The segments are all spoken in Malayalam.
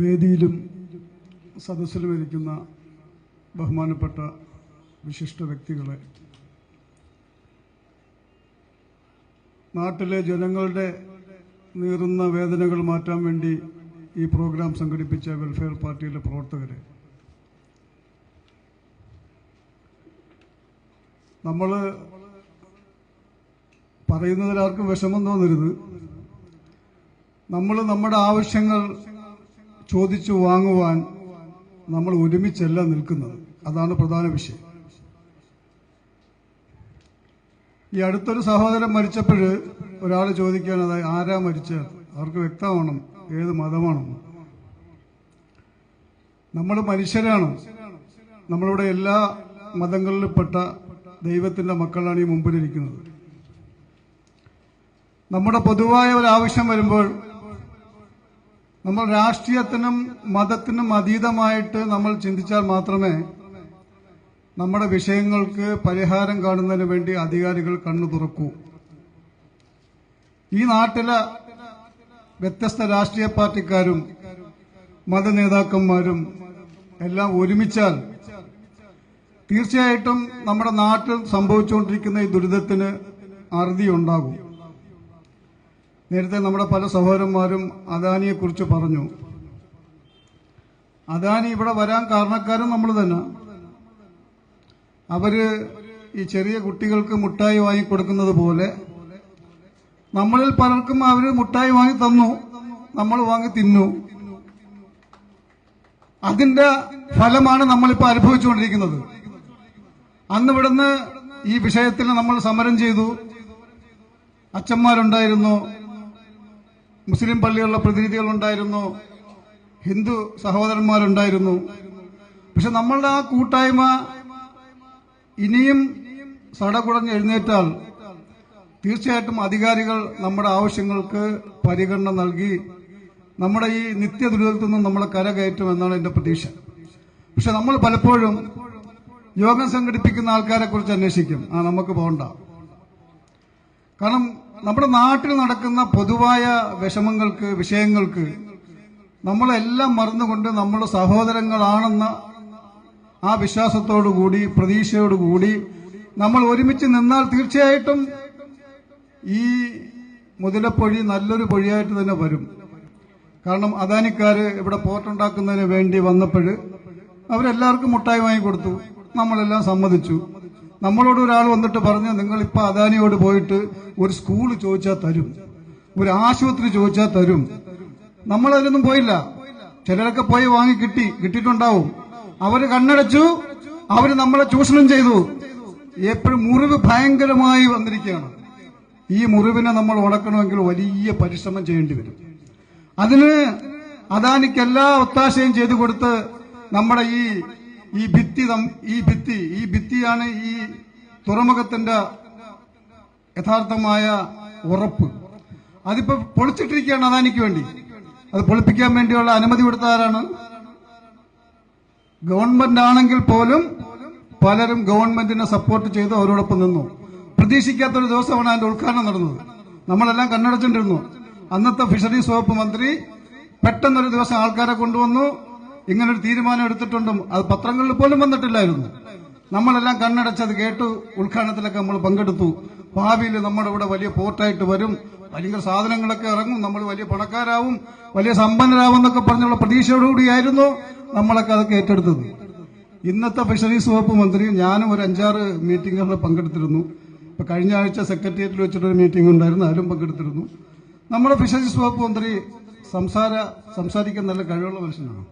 വേദിയിലും സദസ്സിലും ഇരിക്കുന്ന ബഹുമാനപ്പെട്ട വിശിഷ്ട വ്യക്തികളെ. നാട്ടിലെ ജനങ്ങളുടെ നീറുന്ന വേദനകൾ മാറ്റാൻ വേണ്ടി ഈ പ്രോഗ്രാം സംഘടിപ്പിച്ച വെൽഫെയർ പാർട്ടിയിലെ പ്രവർത്തകരെ. നമ്മൾ പറയുന്നതിൽ ആർക്കും വിഷമം തോന്നരുത്. നമ്മൾ നമ്മുടെ ആവശ്യങ്ങൾ ചോദിച്ചു വാങ്ങുവാൻ നമ്മൾ ഒരുമിച്ചല്ല നിൽക്കുന്നത്. അതാണ് പ്രധാന വിഷയം. ഈ അടുത്തൊരു സഹോദരൻ മരിച്ചപ്പോൾ ഒരാൾ ചോദിക്കാൻ അതായത് ആരാ മരിച്ചത്? അവർക്ക് വ്യക്തമാവണം ഏത് മതമാണോ നമ്മൾ മനുഷ്യരാണോ. നമ്മളിവിടെ എല്ലാ മതങ്ങളിലും പെട്ട ദൈവത്തിന്റെ മക്കളാണ് ഈ മുമ്പിലിരിക്കുന്നത് നമ്മുടെ പൊതുവായ ഒരു ആവശ്യം വരുമ്പോൾ നമ്മൾ രാഷ്ട്രീയത്തിനും മതത്തിനും അതീതമായിട്ട് നമ്മൾ ചിന്തിച്ചാൽ മാത്രമേ നമ്മുടെ വിഷയങ്ങൾക്ക് പരിഹാരം കാണുന്നതിന് വേണ്ടി അധികാരികൾ കണ്ണു തുറക്കൂ. ഈ നാട്ടിലെ വ്യത്യസ്ത രാഷ്ട്രീയ പാർട്ടിക്കാരും മതനേതാക്കന്മാരും എല്ലാം ഒരുമിച്ചാൽ തീർച്ചയായിട്ടും നമ്മുടെ നാട്ടിൽ സംഭവിച്ചുകൊണ്ടിരിക്കുന്ന ഈ ദുരിതത്തിന് അറുതിയുണ്ടാകും. നേരത്തെ നമ്മുടെ പല സഹോദരന്മാരും അദാനിയെക്കുറിച്ച് പറഞ്ഞു. അദാനി ഇവിടെ വരാൻ കാരണക്കാരും നമ്മൾ തന്നെ. അവർ ഈ ചെറിയ കുട്ടികൾക്ക് മുട്ടായി വാങ്ങിക്കൊടുക്കുന്നത് പോലെ നമ്മളിൽ പലർക്കും അവർ മുട്ടായി വാങ്ങി തന്നു. നമ്മൾ വാങ്ങി തിന്നു. അതിന്റെ ഫലമാണ് നമ്മളിപ്പോ അനുഭവിച്ചുകൊണ്ടിരിക്കുന്നത്. അന്ന് ഇവിടുന്ന് ഈ വിഷയത്തിൽ നമ്മൾ സമരം ചെയ്തു. അച്ഛന്മാരുണ്ടായിരുന്നു. മുസ്ലിം പള്ളികളിലെ പ്രതിനിധികളുണ്ടായിരുന്നു. ഹിന്ദു സഹോദരന്മാരുണ്ടായിരുന്നു. പക്ഷെ നമ്മളുടെ ആ കൂട്ടായ്മ ഇനിയും സടകുടഞ്ഞ് എഴുന്നേറ്റാൽ തീർച്ചയായിട്ടും അധികാരികൾ നമ്മുടെ ആവശ്യങ്ങൾക്ക് പരിഗണന നൽകി നമ്മുടെ ഈ നിത്യ ദുരിതത്തിൽ നിന്നും നമ്മളെ കരകയറ്റുമെന്നാണ് എന്റെ പ്രതീക്ഷ. പക്ഷെ നമ്മൾ പലപ്പോഴും യോഗം സംഘടിപ്പിക്കുന്ന ആൾക്കാരെ കുറിച്ച് അന്വേഷിക്കും. ആ നമുക്ക് പോകണ്ട കാരണം നമ്മുടെ നാട്ടിൽ നടക്കുന്ന പൊതുവായ വിഷമങ്ങൾക്ക് വിഷയങ്ങൾക്ക് നമ്മളെല്ലാം മറന്നുകൊണ്ട് നമ്മൾ സഹോദരങ്ങളാണെന്ന ആ വിശ്വാസത്തോടുകൂടി പ്രതീക്ഷയോടുകൂടി നമ്മൾ ഒരുമിച്ച് നിന്നാൽ തീർച്ചയായിട്ടും ഈ മുതലപ്പൊഴി നല്ലൊരു പൊഴിയായിട്ട് തന്നെ വരും. കാരണം അദാനിക്കാർ ഇവിടെ പോർട്ടുണ്ടാക്കുന്നതിന് വേണ്ടി വന്നപ്പോൾ അവരെല്ലാവർക്കും മുട്ടായി വാങ്ങി കൊടുത്തു നമ്മളെല്ലാം സമ്മതിച്ചു. നമ്മളോട് ഒരാൾ വന്നിട്ട് പറഞ്ഞു നിങ്ങൾ ഇപ്പൊ അദാനിയോട് പോയിട്ട് ഒരു സ്കൂൾ ചോദിച്ചാൽ തരും. ഒരു ആശുപത്രി ചോദിച്ചാൽ തരും. നമ്മൾ അതിനൊന്നും പോയില്ല. ചിലരൊക്കെ പോയി വാങ്ങി കിട്ടി കിട്ടിയിട്ടുണ്ടാവും. അവർ കണ്ണടച്ചു അവർ നമ്മളെ ചൂഷണം ചെയ്തു. എപ്പോഴും മുറിവ് ഭയങ്കരമായി വന്നിരിക്കുകയാണ്. ഈ മുറിവിനെ നമ്മൾ ഉണക്കണമെങ്കിൽ വലിയ പരിശ്രമം ചെയ്യേണ്ടി വരും. അതിന് അദാനിക്ക് എല്ലാ ഒത്താശയും ചെയ്തു കൊടുത്ത് നമ്മുടെ ഈ ഈ ഭിത്തി ഈ ഭിത്തി ഈ ഭിത്തിയാണ് ഈ തുറമുഖത്തിന്റെ യഥാർത്ഥമായ ഉറപ്പ്. അതിപ്പോ പൊളിച്ചിട്ടിരിക്കുകയാണ് അദാനിക്ക് വേണ്ടി. അത് പൊളിപ്പിക്കാൻ വേണ്ടിയുള്ള അനുമതി കൊടുത്ത ആരാണ് ഗവൺമെന്റ് ആണെങ്കിൽ പോലും പലരും ഗവൺമെന്റിനെ സപ്പോർട്ട് ചെയ്ത് അവരോടൊപ്പം നിന്നു. പ്രതീക്ഷിക്കാത്തൊരു ദിവസമാണ് അതിന്റെ ഉദ്ഘാടനം നടന്നത്. നമ്മളെല്ലാം കണ്ണടച്ചിട്ടിരുന്നു. അന്നത്തെ ഫിഷറീസ് വകുപ്പ് മന്ത്രി പെട്ടെന്നൊരു ദിവസം ആൾക്കാരെ കൊണ്ടുവന്നു. ഇങ്ങനൊരു തീരുമാനം എടുത്തിട്ടുണ്ടും അത് പത്രങ്ങളിൽ പോലും വന്നിട്ടില്ലായിരുന്നു. നമ്മളെല്ലാം കണ്ണടച്ചത് കേട്ട് ഉദ്ഘാടനത്തിലൊക്കെ നമ്മൾ പങ്കെടുത്തു. ഭാവിയിൽ നമ്മുടെ ഇവിടെ വലിയ പോർട്ടായിട്ട് വരും. വലിയ സാധനങ്ങളൊക്കെ ഇറങ്ങും. നമ്മൾ വലിയ പണക്കാരാവും വലിയ സമ്പന്നരാവും എന്നൊക്കെ പറഞ്ഞുള്ള പ്രതീക്ഷയോടുകൂടിയായിരുന്നു നമ്മളൊക്കെ അതൊക്കെ ഏറ്റെടുത്തത്. ഇന്നത്തെ ഫിഷറീസ് വകുപ്പ് മന്ത്രി ഞാനും ഒരു അഞ്ചാറ് മീറ്റിങ്ങുകളിൽ പങ്കെടുത്തിരുന്നു. ഇപ്പൊ കഴിഞ്ഞ ആഴ്ച സെക്രട്ടേറിയറ്റിൽ വെച്ചിട്ടൊരു മീറ്റിംഗ് ഉണ്ടായിരുന്നു അതിലും പങ്കെടുത്തിരുന്നു. നമ്മുടെ ഫിഷറീസ് വകുപ്പ് മന്ത്രി സംസാര സംസാരിക്കാൻ നല്ല കഴിവുള്ള മനുഷ്യനാണ്.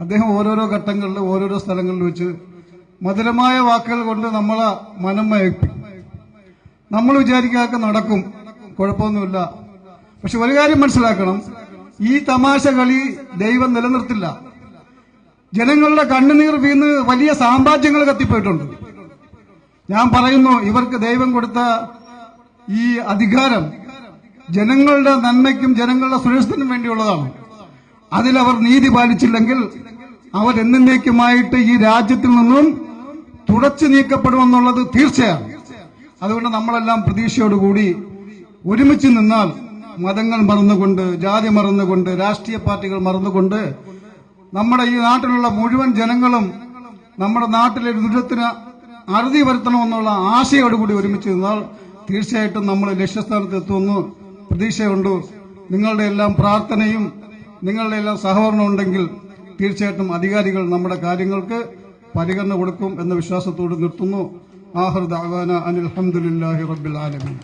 അദ്ദേഹം ഓരോരോ ഘട്ടങ്ങളിൽ ഓരോരോ സ്ഥലങ്ങളിൽ വെച്ച് മധുരമായ വാക്കുകൾ കൊണ്ട് നമ്മളെ മനം മയക്കും. നമ്മൾ വിചാരിക്കാതൊക്കെ നടക്കും. കുഴപ്പമൊന്നുമില്ല. പക്ഷെ ഒരു കാര്യം മനസ്സിലാക്കണം. ഈ തമാശ കളി ദൈവം നിലനിർത്തില്ല. ജനങ്ങളുടെ കണ്ണുനീർ വീന്ന് വലിയ സാമ്രാജ്യങ്ങൾ കത്തിപ്പോയിട്ടുണ്ട്. ഞാൻ പറയുന്നു ഇവർക്ക് ദൈവം കൊടുത്ത ഈ അധികാരം ജനങ്ങളുടെ നന്മയ്ക്കും ജനങ്ങളുടെ സുരക്ഷത്തിനും വേണ്ടിയുള്ളതാണ്. അതിലവർ നീതി പാലിച്ചില്ലെങ്കിൽ അവർ എന്നേക്കുമായിട്ട് ഈ രാജ്യത്തിൽ നിന്നും തുടച്ചു നീക്കപ്പെടുമെന്നുള്ളത് തീർച്ചയാണ്. അതുകൊണ്ട് നമ്മളെല്ലാം പ്രതീക്ഷയോടുകൂടി ഒരുമിച്ച് നിന്നാൽ മതങ്ങൾ മറന്നുകൊണ്ട് ജാതി മറന്നുകൊണ്ട് രാഷ്ട്രീയ പാർട്ടികൾ മറന്നുകൊണ്ട് നമ്മുടെ ഈ നാട്ടിലുള്ള മുഴുവൻ ജനങ്ങളും നമ്മുടെ നാട്ടിലെ ദുരിതത്തിന് അറുതി വരുത്തണമെന്നുള്ള ആശയോടുകൂടി ഒരുമിച്ച് നിന്നാൽ തീർച്ചയായിട്ടും നമ്മൾ ലക്ഷ്യസ്ഥാനത്ത് എത്തുമെന്ന് പ്രതീക്ഷയുണ്ട്. നിങ്ങളുടെ എല്ലാം പ്രാർത്ഥനയും നിങ്ങളുടെ എല്ലാം സഹകരണം ഉണ്ടെങ്കിൽ തീർച്ചയായിട്ടും അധികാരികൾ നമ്മുടെ കാര്യങ്ങൾക്ക് പരിഗണന കൊടുക്കും എന്ന വിശ്വാസത്തോട് നിർത്തുന്നു. ആഹർ ദഅവാന അനിൽ റബ്ബിൽ ആലമീൻ.